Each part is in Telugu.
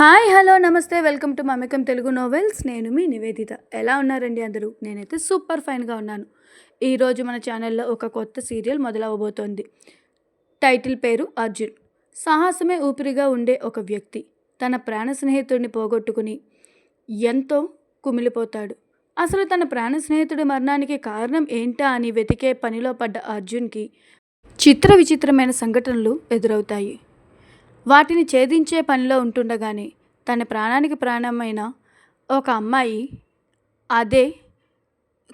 హాయ్ హలో నమస్తే. వెల్కమ్ టు మమికం తెలుగు నోవెల్స్. నేను మీ నివేదిత. ఎలా ఉన్నారండి అందరూ? నేనైతే సూపర్ ఫైన్గా ఉన్నాను. ఈరోజు మన ఛానల్లో ఒక కొత్త సీరియల్ మొదలవబోతోంది టైటిల్ పేరు అర్జున్. సాహసమే ఊపిరిగా ఉండే ఒక వ్యక్తి. తన ప్రాణ స్నేహితుడిని పోగొట్టుకుని ఎంతో కుమిలిపోతాడు. అసలు తన ప్రాణ స్నేహితుడి మరణానికి కారణం ఏంటా అని వెతికే పనిలో పడ్డ అర్జున్కి చిత్ర విచిత్రమైన సంఘటనలు ఎదురవుతాయి. వాటిని ఛేదించే పనిలో ఉంటుండగానే తన ప్రాణానికి ప్రాణమైన ఒక అమ్మాయి అదే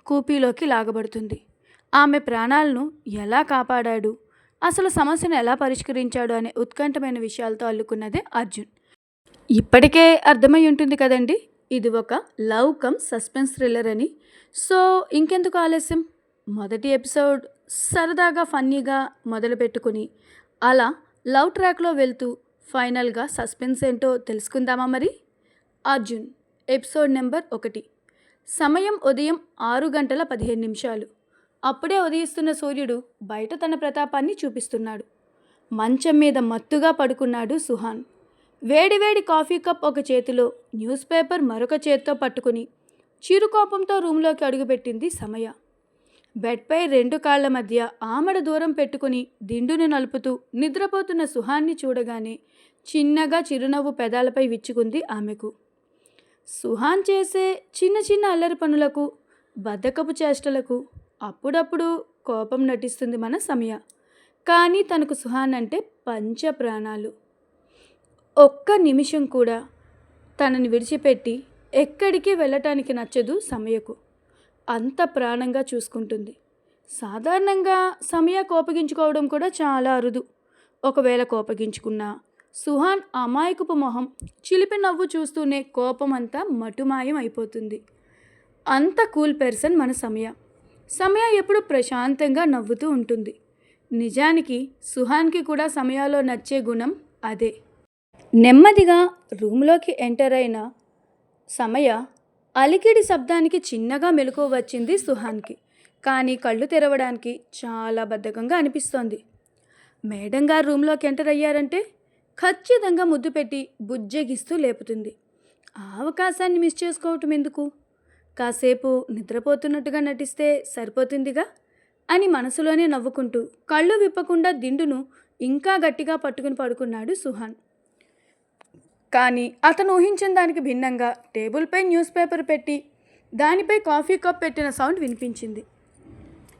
కూపీలోకి లాగబడుతుంది. ఆమె ప్రాణాలను ఎలా కాపాడాడు? అసలు సమస్యను ఎలా పరిష్కరించాడు అనే ఉత్కంఠమైన విషయాలతో అల్లుకున్నదే అర్జున్. ఇప్పటికే అర్థమై ఉంటుంది కదండి ఇది ఒక లవ్ కమ్ సస్పెన్స్ థ్రిల్లర్ అని. సో ఇంకెందుకు ఆలస్యం? మొదటి ఎపిసోడ్ సరదాగా ఫన్నీగా మొదలుపెట్టుకుని అలా లవ్ ట్రాక్లో వెళ్తూ ఫైనల్గా సస్పెన్స్ ఏంటో తెలుసుకుందామా మరి? అర్జున్ ఎపిసోడ్ నెంబర్ ఒకటి. సమయం ఉదయం ఆరు గంటల పదిహేను నిమిషాలు. అప్పుడే ఉదయిస్తున్న సూర్యుడు బయట తన ప్రతాపాన్ని చూపిస్తున్నాడు. మంచం మీద మత్తుగా పడుకున్నాడు సుహాన్. వేడివేడి కాఫీ కప్ ఒక చేతిలో న్యూస్ పేపర్ మరొక చేత్తో పట్టుకుని చిరుకోపంతో రూమ్లోకి అడుగుపెట్టింది సమయ. బెడ్పై రెండు కాళ్ళ మధ్య ఆమడ దూరం పెట్టుకుని దిండుని నలుపుతూ నిద్రపోతున్న సుహాన్ని చూడగానే చిన్నగా చిరునవ్వు పెదాలపై విచ్చుకుంది ఆమెకు. సుహాన్ చేసే చిన్న చిన్న అల్లరి పనులకు బద్ధకపు చేష్టలకు అప్పుడప్పుడు కోపం నటిస్తుంది మన సమయ. కానీ తనకు సుహాన్ అంటే పంచ ప్రాణాలు ఒక్క నిమిషం కూడా తనని విడిచిపెట్టి ఎక్కడికి వెళ్ళటానికి నచ్చదు సమయకు. అంత ప్రాణంగా చూసుకుంటుంది. సాధారణంగా సమయ కోపగించుకోవడం కూడా చాలా అరుదు. ఒకవేళ కోపగించుకున్నా సుహాన్ అమాయకపు మొహం చిలిపి నవ్వు చూస్తూనే కోపం అంతా మటుమాయం అయిపోతుంది. అంత కూల్ పర్సన్ మన సమయ. సమయ ఎప్పుడు ప్రశాంతంగా నవ్వుతూ ఉంటుంది. నిజానికి సుహాన్కి కూడా సమయాలో నచ్చే గుణం అదే. నెమ్మదిగా రూమ్లోకి ఎంటర్ అయిన సమయ అలికిడి శబ్దానికి చిన్నగా మెలకు వచ్చింది సుహాన్కి. కానీ కళ్ళు తెరవడానికి చాలా బద్ధకంగా అనిపిస్తోంది. మేడం గారు రూమ్లోకి ఎంటర్ అయ్యారంటే ఖచ్చితంగా ముద్దు పెట్టి బుజ్జగిస్తూ లేపుతుంది. ఆ అవకాశాన్ని మిస్ చేసుకోవటం ఎందుకు? కాసేపు నిద్రపోతున్నట్టుగా నటిస్తే సరిపోతుందిగా? అని మనసులోనే నవ్వుకుంటూ కళ్ళు విప్పకుండా దిండును ఇంకా గట్టిగా పట్టుకుని పడుకున్నాడు సుహాన్. కానీ అతను ఊహించిన దానికి భిన్నంగా టేబుల్పై న్యూస్ పేపర్ పెట్టి దానిపై కాఫీ కప్ పెట్టిన సౌండ్ వినిపించింది.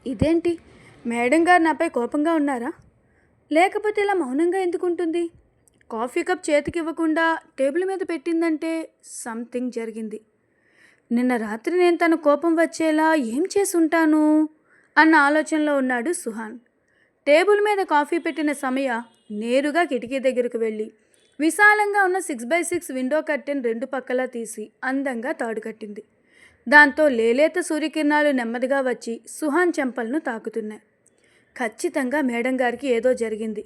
ఇదేంటి? మేడం గారు నాపై కోపంగా ఉన్నారా? లేకపోతే ఇలా మౌనంగా ఎందుకుంటుంది? కాఫీ కప్ చేతికి ఇవ్వకుండా టేబుల్ మీద పెట్టిందంటే సంథింగ్ జరిగింది. నిన్న రాత్రి నేను తన కోపం వచ్చేలా ఏం చేసి ఉంటాను అన్న ఆలోచనలో ఉన్నాడు సుహాన్. టేబుల్ మీద కాఫీ పెట్టిన సమయ నేరుగా కిటికీ దగ్గరకు వెళ్ళి విశాలంగా ఉన్న six by six window curtain రెండు పక్కలా తీసి అందంగా తాడు కట్టింది. దాంతో లేలేత సూర్యకిరణాలు నెమ్మదిగా వచ్చి సుహాన్ చెంపలను తాకుతున్నాయి. ఖచ్చితంగా మేడం గారికి ఏదో జరిగింది.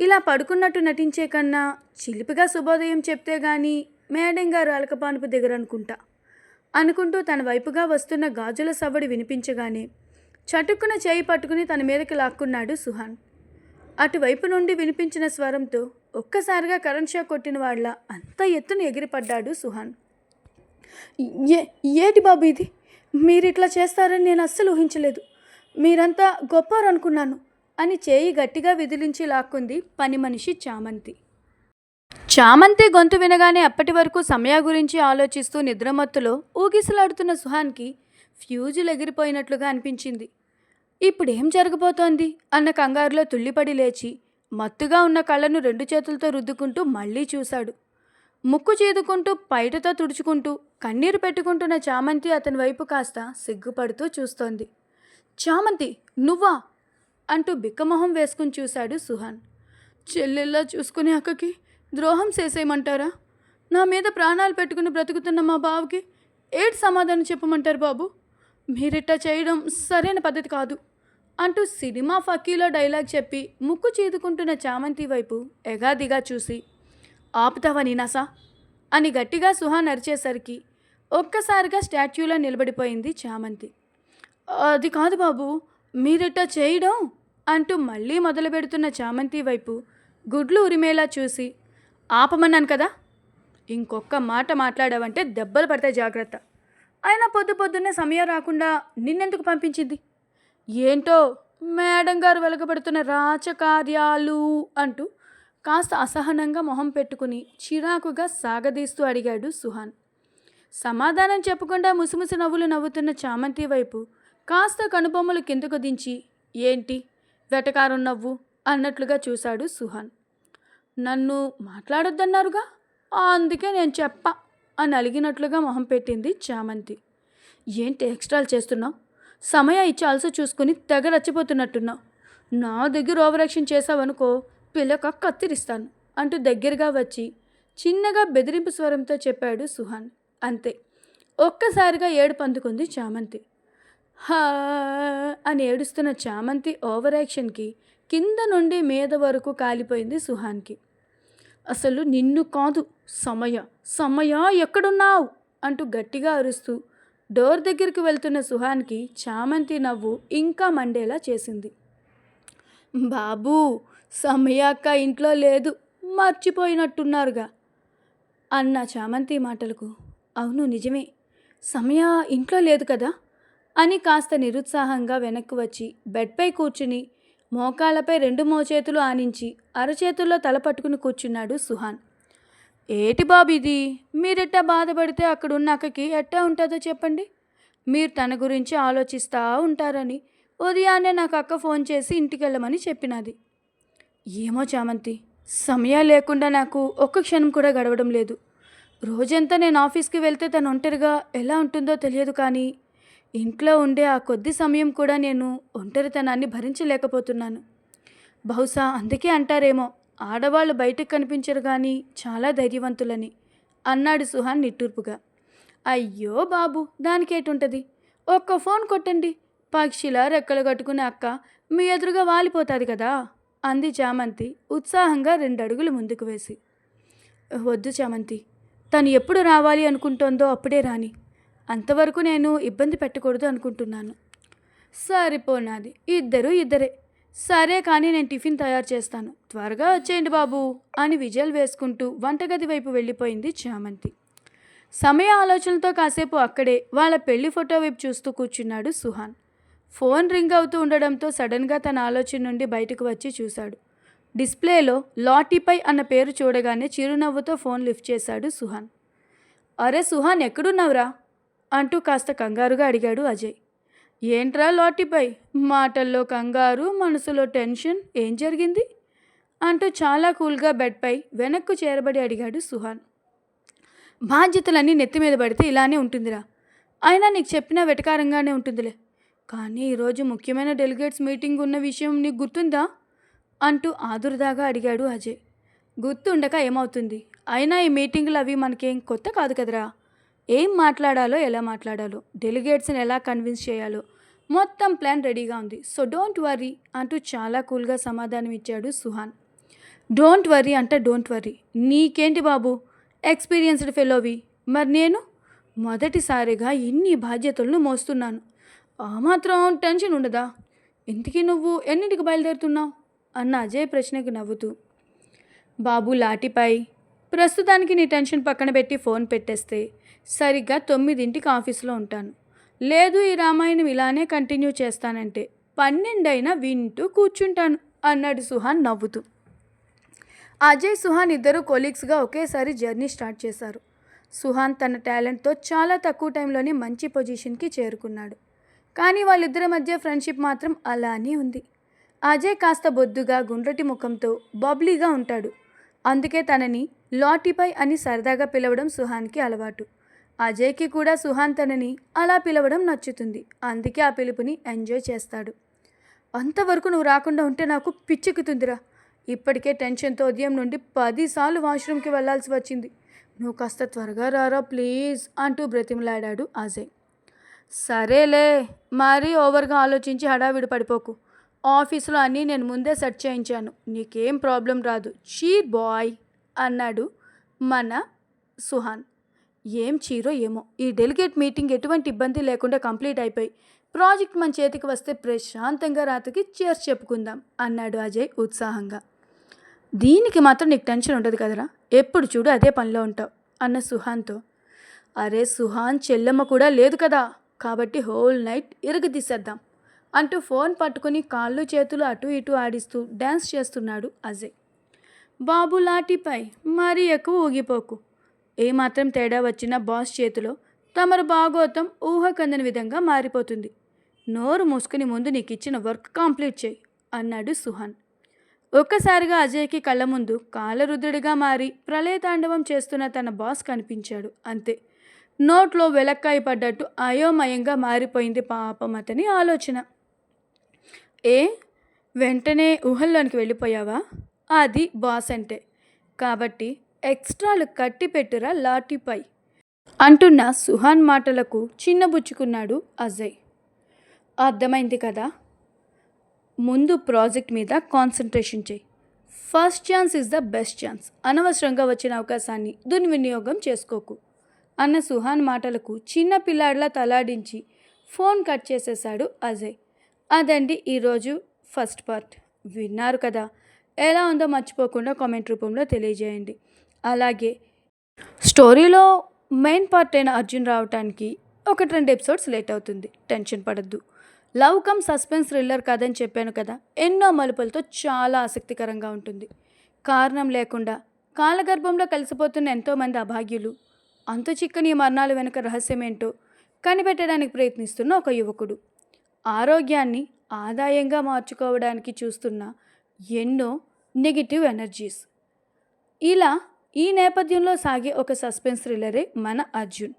ఇలా పడుకున్నట్టు నటించే కన్నా చిలిపిగా శుభోదయం చెప్తే గాని మేడం గారు అలకపానుపు దిగరనుకుంటా అనుకుంటూ తన వైపుగా వస్తున్న గాజుల సవ్వడి వినిపించగానే చటుక్కున చేయి పట్టుకుని తన మీదకి లాక్కున్నాడు సుహాన్. అటువైపు నుండి వినిపించిన స్వరంతో ఒక్కసారిగా కరెంట్ షాక్ కొట్టిన వాళ్ళ అంత ఎత్తున ఎగిరిపడ్డాడు సుహాన్. ఏ ఏటి బాబు ఇది? మీరు ఇట్లా చేస్తారని నేను అస్సలు ఊహించలేదు. మీరంతా గొప్పవారు అనుకున్నాను అని చేయి గట్టిగా విదిలించి లాక్కుంది పని మనిషి చామంతి. చామంతి గొంతు వినగానే అప్పటి వరకు సమయ గురించి ఆలోచిస్తూ నిద్రమత్తులో ఊగిసలాడుతున్న సుహాన్కి ఫ్యూజులు ఎగిరిపోయినట్లుగా అనిపించింది. ఇప్పుడేం జరగబోతోంది? అన్న కంగారులో తుల్లిపడి లేచి మత్తుగా ఉన్న కళ్ళను రెండు చేతులతో రుద్దుకుంటూ మళ్ళీ చూశాడు. ముక్కు చేదుకుంటూ పైటతో తుడుచుకుంటూ కన్నీరు పెట్టుకుంటున్న చామంతి అతని వైపు కాస్త సిగ్గుపడుతూ చూస్తోంది. చామంతి నువ్వా? అంటూ బిక్కమొహం వేసుకుని చూశాడు సుహాన్. చెల్లెల్లా చూసుకునే అక్కకి ద్రోహం చేసేయమంటారా? నా మీద ప్రాణాలు పెట్టుకుని బ్రతుకుతున్న మా బావకి ఏడు సమాధానం చెప్పమంటారు బాబు? మీరిట్టా చేయడం సరైన పద్ధతి కాదు. అంటూ సినిమా ఫకీలో డైలాగ్ చెప్పి ముక్కు చీదుకుంటున్న చామంతి వైపు ఎగాదిగా చూసి ఆపుతావా నీనాసా? అని గట్టిగా సుహాన్ అరిచేసరికి ఒక్కసారిగా స్టాచ్యూలో నిలబడిపోయింది చామంతి. అది కాదు బాబు మీరిట చేయడం? అంటూ మళ్ళీ మొదలు పెడుతున్న చామంతి వైపు గుడ్లు ఉరిమేలా చూసి ఆపమన్నాను కదా ఇంకొక మాట మాట్లాడావంటే దెబ్బలు పడతాయి జాగ్రత్త. అయినా పొద్దు పొద్దున్నే సమయం రాకుండా నిన్నెందుకు పంపించింది? ఏంటో మేడం గారు వెలగబెడుతున్న రాచకార్యాలు అంటూ కాస్త అసహనంగా మొహం పెట్టుకుని చిరాకుగా సాగదీస్తూ అడిగాడు సుహాన్. సమాధానం చెప్పకుండా ముసిముసి నవ్వులు నవ్వుతున్న చామంతి వైపు కాస్త కనుబొమ్మలు కిందకు దించి ఏంటి? వెటకారం నవ్వు? అన్నట్లుగా చూశాడు సుహాన్. నన్ను మాట్లాడొద్దన్నారుగా? అందుకే నేను చెప్ప అని అలిగినట్లుగా మొహం పెట్టింది చామంతి. ఏంటి ఎక్స్ట్రాలు చేస్తున్నావు? సమయ ఇచ్చి అలస చూసుకుని తెగ రచ్చిపోతున్నట్టున్నావు. నా దగ్గర ఓవరాక్షన్ చేసావనుకో పిల్లక కత్తిరిస్తాను అంటూ దగ్గరగా వచ్చి చిన్నగా బెదిరింపు స్వరంతో చెప్పాడు సుహాన్. అంతే. ఒక్కసారిగా ఏడుపు అందుకుంది చామంతి. హా అని ఏడుస్తున్న చామంతి ఓవర్ యాక్షన్కి కింద నుండి మీద వరకు కాలిపోయింది సుహాన్కి. అసలు నిన్ను కాదు సమయ. సమయ ఎక్కడున్నావు? అంటూ గట్టిగా అరుస్తూ డోర్ దగ్గరికి వెళ్తున్న సుహాన్కి చామంతి నవ్వు ఇంకా మండేలా చేసింది. బాబూ సమయాక్క ఇంట్లో లేదు మర్చిపోయినట్టున్నారుగా అన్న చామంతి మాటలకు. అవును నిజమే. సమయ ఇంట్లో లేదు కదా అని కాస్త నిరుత్సాహంగా వెనక్కి వచ్చి బెడ్పై కూర్చుని మోకాళ్ళపై రెండు మోచేతులు ఆనించి అరచేతుల్లో తల పట్టుకుని కూర్చున్నాడు సుహాన్. ఏటి బాబు ఇది? మీరెట్టా బాధపడితే అక్కడున్న అక్కకి ఎట్టా ఉంటుందో చెప్పండి. మీరు తన గురించి ఆలోచిస్తూ ఉంటారని ఉదయాన్నే నాకు అక్క ఫోన్ చేసి ఇంటికి వెళ్ళమని చెప్పినది. ఏమో చామంతి సమయం లేకుండా నాకు ఒక్క క్షణం కూడా గడవడం లేదు. రోజంతా నేను ఆఫీస్కి వెళ్తే తను ఒంటరిగా ఎలా ఉంటుందో తెలియదు కానీ ఇంట్లో ఉండే ఆ కొద్ది సమయం కూడా నేను ఒంటరితనాన్ని భరించలేకపోతున్నాను. బహుశా అందుకే అంటారేమో ఆడవాళ్ళు బయటకు కనిపించరు కానీ చాలా ధైర్యవంతులని అన్నాడు సుహాన్ నిట్టూర్పుగా. అయ్యో బాబు దానికేటుంటుంది? ఒక్క ఫోన్ కొట్టండి. పక్షిలా రెక్కలు కట్టుకునే అక్క మీ ఎదురుగా వాలిపోతుంది కదా? అంది చామంతి ఉత్సాహంగా రెండు అడుగులు ముందుకు వేసి. వద్దు చామంతి తను ఎప్పుడు రావాలి అనుకుంటోందో అప్పుడే రాని. అంతవరకు నేను ఇబ్బంది పెట్టకూడదు అనుకుంటున్నాను. సరిపోనాది ఇద్దరు ఇద్దరే. సరే కానీ నేను టిఫిన్ తయారు చేస్తాను. త్వరగా వచ్చేయండి బాబు అని విజయలు వేసుకుంటూ వంటగది వైపు వెళ్ళిపోయింది చామంతి. సమయ ఆలోచనలతో కాసేపు అక్కడే వాళ్ళ పెళ్ళి ఫోటో వైపు చూస్తూ కూర్చున్నాడు సుహాన్. ఫోన్ రింగ్ అవుతూ ఉండడంతో సడన్గా తన ఆలోచన నుండి బయటకు వచ్చి చూశాడు. డిస్ప్లేలో లాటీపై అన్న పేరు చూడగానే చిరునవ్వుతో ఫోన్ లిఫ్ట్ చేశాడు సుహాన్. అరే సుహాన్ ఎక్కడున్నావురా? అంటూ కాస్త కంగారుగా అడిగాడు అజయ్. ఏంట్రా లాటిపై? మాటల్లో కంగారు మనసులో టెన్షన్. ఏం జరిగింది? అంటూ చాలా కూల్గా బెడ్పై వెనక్కు చేరబడి అడిగాడు సుహాన్. బాధ్యతలన్నీ నెత్తి మీద పడితే ఇలానే ఉంటుందిరా. అయినా నీకు చెప్పినా వెటకారంగానే ఉంటుందిలే. కానీ ఈరోజు ముఖ్యమైన డెలిగేట్స్ మీటింగ్ ఉన్న విషయం నీకు గుర్తుందా? అంటూ ఆదురుదాగా అడిగాడు అజయ్. గుర్తుండక ఏమవుతుంది? అయినా ఈ మీటింగులు అవి మనకేం కొత్త కాదు కదరా. ఏం మాట్లాడాలో ఎలా మాట్లాడాలో డెలిగేట్స్ని ఎలా కన్విన్స్ చేయాలో మొత్తం ప్లాన్ రెడీగా ఉంది. సో డోంట్ వర్రీ అంటూ చాలా కూల్గా సమాధానం ఇచ్చాడు సుహాన్. డోంట్ వర్రీ అంటే డోంట్ వర్రీ నీకేంటి బాబు? ఎక్స్పీరియన్స్డ్ ఫెలోవి. మరి నేను? మొదటిసారిగా ఇన్ని బాధ్యతలను మోస్తున్నాను. ఆ మాత్రం టెన్షన్ ఉండదా? ఇంతకీ నువ్వు ఎన్నింటికి బయలుదేరుతున్నావు? అన్న అజయ్ ప్రశ్నకి నవ్వుతూ. బాబు లాటిపై ప్రస్తుతానికి నీ టెన్షన్ పక్కన పెట్టి ఫోన్ పెట్టేస్తే సరిగ్గా తొమ్మిదింటికి ఆఫీస్లో ఉంటాను. లేదు ఈ రామాయణం ఇలానే కంటిన్యూ చేస్తానంటే పన్నెండైనా వింటూ కూర్చుంటాను అన్నాడు సుహాన్ నవ్వుతూ. అజయ్ సుహాన్ ఇద్దరు కొలీగ్స్గా ఒకేసారి జర్నీ స్టార్ట్ చేశారు. సుహాన్ తన టాలెంట్తో చాలా తక్కువ టైంలోనే మంచి పొజిషన్కి చేరుకున్నాడు. కానీ వాళ్ళిద్దరి మధ్య ఫ్రెండ్షిప్ మాత్రం అలానే ఉంది. అజయ్ కాస్త బొద్దుగా గుండ్రటి ముఖంతో బబ్లీగా ఉంటాడు. అందుకే తనని లాటిపై అని సరదాగా పిలవడం సుహాన్కి అలవాటు. అజయ్కి కూడా సుహాన్ తనని అలా పిలవడం నచ్చుతుంది. అందుకే ఆ పిలుపుని ఎంజాయ్ చేస్తాడు. అంతవరకు నువ్వు రాకుండా ఉంటే నాకు పిచ్చెక్కుతుందిరా. ఇప్పటికే టెన్షన్తో ఉదయం నుండి పదిసార్లు వాష్రూమ్కి వెళ్ళాల్సి వచ్చింది. నువ్వు కాస్త త్వరగా రారా ప్లీజ్ అంటూ బ్రతిమలాడాడు అజయ్. సరేలే మరీ ఓవర్గా ఆలోచించి హడావిడి పడిపోకు. ఆఫీసులో అన్నీ నేను ముందే సెట్ చేయించాను. నీకేం ప్రాబ్లం రాదు. చీ బాయ్. అన్నాడు మన సుహాన్. ఏం చీరో ఏమో. ఈ డెలిగేట్ మీటింగ్ ఎటువంటి ఇబ్బంది లేకుండా కంప్లీట్ అయిపోయి ప్రాజెక్ట్ మన చేతికి వస్తే ప్రశాంతంగా రాత్రికి చేర్చి చెప్పుకుందాం అన్నాడు అజయ్ ఉత్సాహంగా. దీనికి మాత్రం నీకు టెన్షన్ ఉండదు కదరా. ఎప్పుడు చూడు అదే పనిలో ఉంటావు అన్న సుహాన్తో. అరే సుహాన్ చెల్లెమ్మ కూడా లేదు కదా. కాబట్టి హోల్ నైట్ ఇరగదీసేద్దాం అంటూ ఫోన్ పట్టుకొని కాళ్ళు చేతులు అటు ఇటు ఆడిస్తూ డ్యాన్స్ చేస్తున్నాడు అజయ్. బాబు లాఠీపై మరీ ఎక్కువ ఊగిపోకు. ఏమాత్రం తేడా వచ్చినా బాస్ చేతిలో తమరు భాగోతం ఊహ కందని విధంగా మారిపోతుంది. నోరు మూసుకుని ముందు నీకు ఇచ్చిన వర్క్ కంప్లీట్ చేయి అన్నాడు సుహాన్. ఒక్కసారిగా అజయ్కి కళ్ళ ముందు కాలరుద్రుడిగా మారి ప్రళయతాండవం చేస్తున్న తన బాస్ కనిపించాడు. అంతే. నోట్లో వెలక్కాయ పడ్డట్టు అయోమయంగా మారిపోయింది పాపం అతని ఆలోచన. ఏ? వెంటనే ఊహల్లోనికి వెళ్ళిపోయావా? అది బాస్ అంటే. కాబట్టి ఎక్స్ట్రాలు కట్టి పెట్టురా లాఠీపై అంటున్న సుహాన్ మాటలకు చిన్నబుచ్చుకున్నాడు అజయ్. అర్థమైంది కదా? ముందు ప్రాజెక్ట్ మీద కాన్సన్ట్రేషన్ చేయి. First chance is the best chance. అనవసరంగా వచ్చిన అవకాశాన్ని దుర్వినియోగం చేసుకోకు. అన్న సుహాన్ మాటలకు చిన్న పిల్లాడిలా తలాడించి ఫోన్ కట్ చేసేశాడు అజయ్. అదండి ఈరోజు ఫస్ట్ పార్ట్. విన్నారు కదా? ఎలా ఉందో మర్చిపోకుండా కామెంట్ రూపంలో తెలియజేయండి. అలాగే స్టోరీలో మెయిన్ పార్ట్ అయిన అర్జున్ రావటానికి ఒకటి రెండు ఎపిసోడ్స్ లేట్ అవుతుంది. టెన్షన్ పడద్దు. లవ్ కమ్ సస్పెన్స్ థ్రిల్లర్ కదని చెప్పాను కదా ఎన్నో మలుపులతో చాలా ఆసక్తికరంగా ఉంటుంది. కారణం లేకుండా కాలగర్భంలో కలిసిపోతున్న ఎంతోమంది అభాగ్యులు అంత చిక్కని మరణాలు వెనుక రహస్యమేంటో కనిపెట్టడానికి ప్రయత్నిస్తున్న ఒక యువకుడు. ఆరోగ్యాన్ని ఆదాయంగా మార్చుకోవడానికి చూస్తున్న ఎన్నో నెగిటివ్ ఎనర్జీస్. ఇలా ఈ నేపథ్యంలో సాగే ఒక సస్పెన్స్ థ్రిల్లరే మన అర్జున్.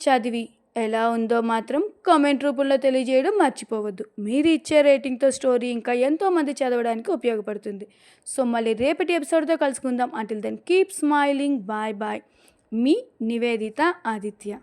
చదివి ఎలా ఉందో మాత్రం కామెంట్ రూపంలో తెలియజేయడం మర్చిపోవద్దు. మీరు ఇచ్చే రేటింగ్తో స్టోరీ ఇంకా ఎంతోమంది చదవడానికి ఉపయోగపడుతుంది. సో మళ్ళీ రేపటి ఎపిసోడ్తో కలుసుకుందాం. Until then keep smiling bye bye మీ నివేదిత ఆదిత్య.